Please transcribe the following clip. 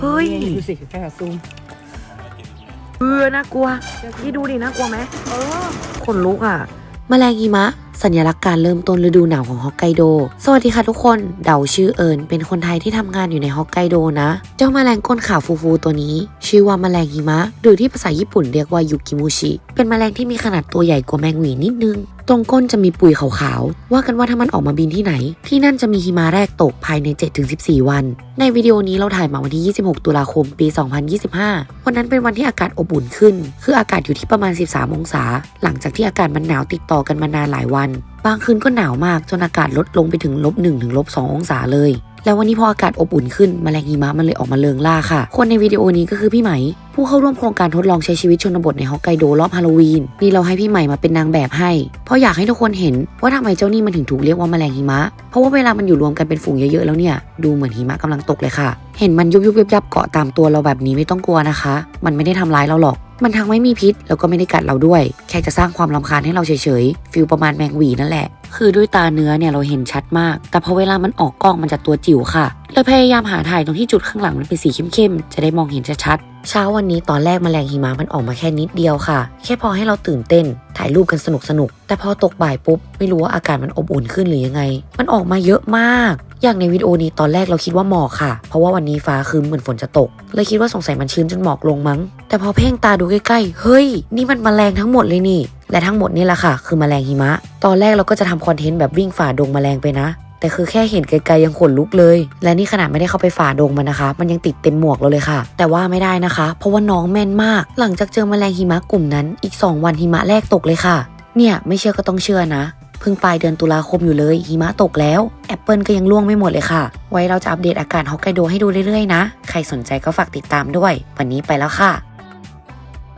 เฮ้ยนี่ดูสิแค่ซูมเออน่ากลัวนี่ดูดิน่ากลัวไหมเออขนลุกอะแมลงหิมะ สัญลักษณ์การเริ่มต้นฤดูหนาวของฮอกไกโด สวัสดีค่ะทุกคน เดาชื่อเอิญเป็นคนไทยที่ทำงานอยู่ในฮอกไกโดนะ เจ้าแมลงก้นขาวฟูๆตัวนี้ ชื่อว่าแมลงหิมะ หรือที่ภาษาญี่ปุ่นเรียกว่ายุกิมุชิ เป็นแมลงที่มีขนาดตัวใหญ่กว่าแมงหวีนิดนึง ตรงก้นจะมีปุยขาวๆ ว่ากันว่าถ้ามันออกมาบินที่ไหน ที่นั่นจะมีหิมะแรกตกภายใน 7-14 วัน ในวิดีโอนี้เราถ่ายมาวันที่ 26 ตุลาคมปี 2025 วันนั้นเป็นวันที่อากาศอบอุ่นขึ้น คืออากาศอยู่ที่ประมาณ 13 องศา หลังจากที่อากาศมันหนาวติดต่อกันมานานหลายวัน บางคืนก็หนาวมากจนอากาศลดลงไปถึงลบ1ถึงลบ2องศาเลยแล้ววันนี้พออากาศอบอุ่นขึ้นแมลงหิมะมันเลยออกมาเลิงล่าค่ะ คนในวิดีโอนี้ก็คือพี่ไหม ผู้เข้าร่วมโครงการทดลองใช้ชีวิตชนบทในฮอกไกโดรอบฮาโลวีนนี่เราให้พี่ใหม่มาเป็นนางแบบให้ เพราะอยากให้ทุกคนเห็นว่าทำไมเจ้านี่มันถึงถูกเรียกว่าแมลงหิมะ เพราะว่าเวลามันอยู่รวมกันเป็นฝูงเยอะๆแล้วเนี่ย ดูเหมือนหิมะกำลังตกเลยค่ะ เห็นมันยุบยุบยับยับเกาะตามตัวเราแบบนี้ไม่ต้องกลัวนะคะ มันไม่ได้ทำร้ายเราหรอก มันทั้งไม่มีพิษแล้วก็ไม่ได้กัดเราด้วย แค่จะสร้างความรำคาญให้เราเฉยๆฟิลประมาณแมงวีนั่นแหละ คือด้วยตาเนื้อเนี่ยเราเห็นชัดมาก แต่พอเวลามันออกกล้องมันจะตัวจิ๋วค่ะเลยพยายามหาถ่ายตรงที่จุดข้างหลังมันเป็นสีเข้มๆ จะได้มองเห็นชัด เช้าวันนี้ตอนแรกแมลงหิมะมันออกมาแค่นิดเดียวค่ะ แค่พอให้เราตื่นเต้น ถ่ายรูปกันสนุกๆแต่พอตกบ่ายปุ๊บ ไม่รู้ว่าอากาศมันอบอุ่นขึ้นหรือยังไง มันออกมาเยอะมาก อย่างในวิดีโอนี้ตอนแรกเราคิดว่าหมอกค่ะ เพราะว่าวันนี้ฟ้าครึ้มเหมือนฝนจะตก เลยคิดว่าสงสัยมันชื้นจนหมอกลงมั้ง แต่พอเพ่งตาดูใกล้ๆ เฮ้ย นี่มันแมลงทั้งหมดเลยนี่ และทั้งหมดนี่แหละค่ะ คือแมลงหิมะ ตอนแรกเราก็จะทำคอนเทนต์แบบวิ่งฝ่าดงแมลงไปนะ แต่คือแค่เห็นไกลๆยังขนลุกเลย และนี่ขนาดไม่ได้เข้าไปฝ่าดงมันนะคะ มันยังติดเต็มหมวกเราเลยค่ะ แต่ว่าไม่ได้นะคะ เพราะว่าน้องแม่นมาก หลังจากเจอแมลงหิมะกลุ่มนั้น อีก 2 วันหิมะแรกตกเลยค่ะ เนี่ยไม่เชื่อก็ต้องเชื่อนะเพิ่งปลายเดือนตุลาคมอยู่เลยหิมะตกแล้ว แอปเปิลก็ยังร่วงไม่หมดเลยค่ะ ไว้เราจะอัปเดตอาการฮอกไกโดให้ดูเรื่อยๆนะ ใครสนใจก็ฝากติดตามด้วย วันนี้ไปแล้วค่ะ